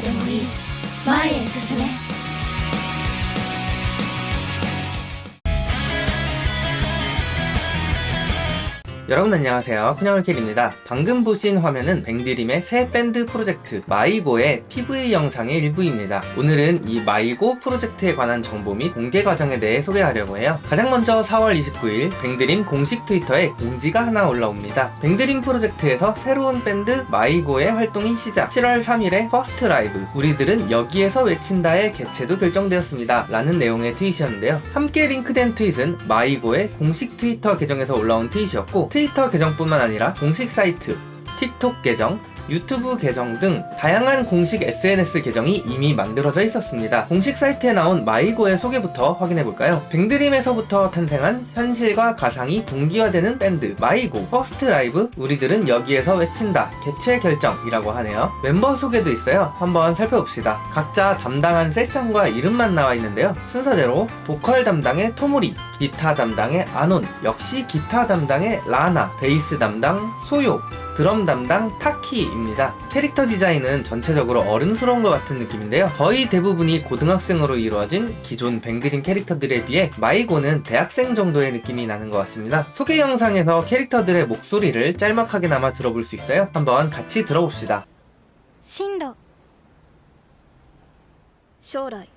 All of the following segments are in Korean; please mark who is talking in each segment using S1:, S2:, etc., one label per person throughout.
S1: でもいい。前へ進め。
S2: 여러분 안녕하세요. 쿤형을킬입니다. 방금 보신 화면은 뱅드림의 새 밴드 프로젝트 마이고의 PV 영상의 일부입니다. 오늘은 이 마이고 프로젝트에 관한 정보 및 공개 과정에 대해 소개하려고 해요. 가장 먼저 4월 29일 뱅드림 공식 트위터에 공지가 하나 올라옵니다. 뱅드림 프로젝트에서 새로운 밴드 마이고의 활동이 시작 7월 3일에 퍼스트 라이브 우리들은 여기에서 외친다의 개최도 결정되었습니다. 라는 내용의 트윗이었는데요. 함께 링크된 트윗은 마이고의 공식 트위터 계정에서 올라온 트윗이었고 트위터 계정뿐만 아니라 공식 사이트, 틱톡 계정, 유튜브 계정 등 다양한 공식 SNS 계정이 이미 만들어져 있었습니다. 공식 사이트에 나온 마이고의 소개부터 확인해 볼까요? 뱅드림에서부터 탄생한 현실과 가상이 동기화되는 밴드 마이고 퍼스트 라이브 우리들은 여기에서 외친다 개최 결정이라고 하네요. 멤버 소개도 있어요. 한번 살펴봅시다. 각자 담당한 세션과 이름만 나와 있는데요. 순서대로 보컬 담당의 토모리, 기타 담당의 아논, 역시 기타 담당의 라나, 베이스 담당 소요, 드럼 담당 타키입니다. 캐릭터 디자인은 전체적으로 어른스러운 것 같은 느낌인데요. 거의 대부분이 고등학생으로 이루어진 기존 뱅드림 캐릭터들에 비해 마이고는 대학생 정도의 느낌이 나는 것 같습니다. 소개 영상에서 캐릭터들의 목소리를 짤막하게나마 들어볼 수 있어요. 한번 같이 들어봅시다.
S1: 進路将来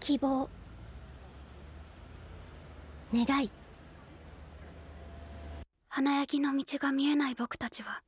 S1: 希望願い 花焼きの道が見えない僕たちは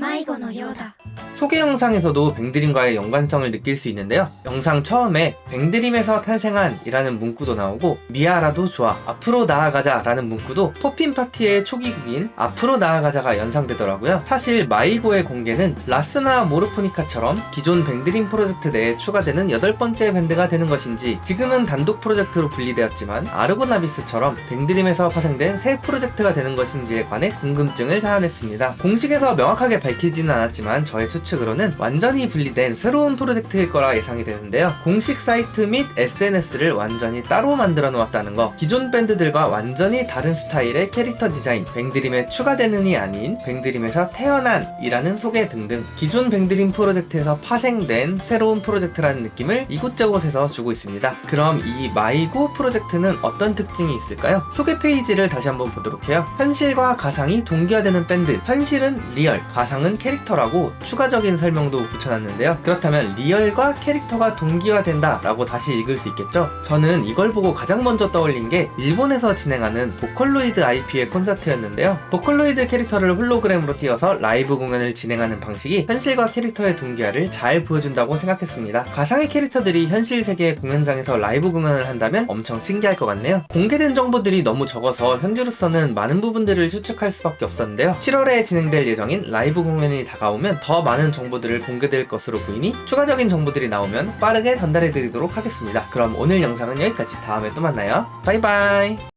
S1: 迷子のようだ
S2: 소개 영상에서도 뱅드림과의 연관성을 느낄 수 있는데요. 영상 처음에 뱅드림에서 탄생한 이라는 문구도 나오고 미아라도 좋아 앞으로 나아가자 라는 문구도 포핀 파티의 초기곡인 앞으로 나아가자가 연상되더라고요. 사실 마이고의 공개는 라스나 모르포니카처럼 기존 뱅드림 프로젝트 내에 추가되는 여덟 번째 밴드가 되는 것인지 지금은 단독 프로젝트로 분리되었지만 아르고나비스처럼 뱅드림에서 파생된 새 프로젝트가 되는 것인지에 관해 궁금증을 자아냈습니다. 공식에서 명확하게 밝히지는 않았지만 저의 추측으로는 완전히 분리된 새로운 프로젝트일 거라 예상이 되는데요. 공식 사이트 및 SNS를 완전히 따로 만들어 놓았다는 거, 기존 밴드들과 완전히 다른 스타일의 캐릭터 디자인, 뱅드림에 추가되는이 아닌 뱅드림에서 태어난 이라는 소개 등등 기존 뱅드림 프로젝트에서 파생된 새로운 프로젝트라는 느낌을 이곳저곳에서 주고 있습니다. 그럼 이 마이고 프로젝트는 어떤 특징이 있을까요? 소개 페이지를 다시 한번 보도록 해요. 현실과 가상이 동기화되는 밴드, 현실은 리얼, 가 상은 캐릭터라고 추가적인 설명도 붙여놨는데요. 그렇다면 리얼과 캐릭터가 동기화된다 라고 다시 읽을 수 있겠죠? 저는 이걸 보고 가장 먼저 떠올린 게 일본에서 진행하는 보컬로이드 IP의 콘서트였는데요. 보컬로이드 캐릭터를 홀로그램으로 띄워서 라이브 공연을 진행하는 방식이 현실과 캐릭터의 동기화를 잘 보여준다고 생각했습니다. 가상의 캐릭터들이 현실 세계의 공연장에서 라이브 공연을 한다면 엄청 신기할 것 같네요. 공개된 정보들이 너무 적어서 현재로서는 많은 부분들을 추측할 수밖에 없었는데요. 7월에 진행될 예정인 라이브 공연이 다가오면 더 많은 정보들을 공개될 것으로 보이니 추가적인 정보들이 나오면 빠르게 전달해 드리도록 하겠습니다. 그럼 오늘 영상은 여기까지 다음에 또 만나요. 바이바이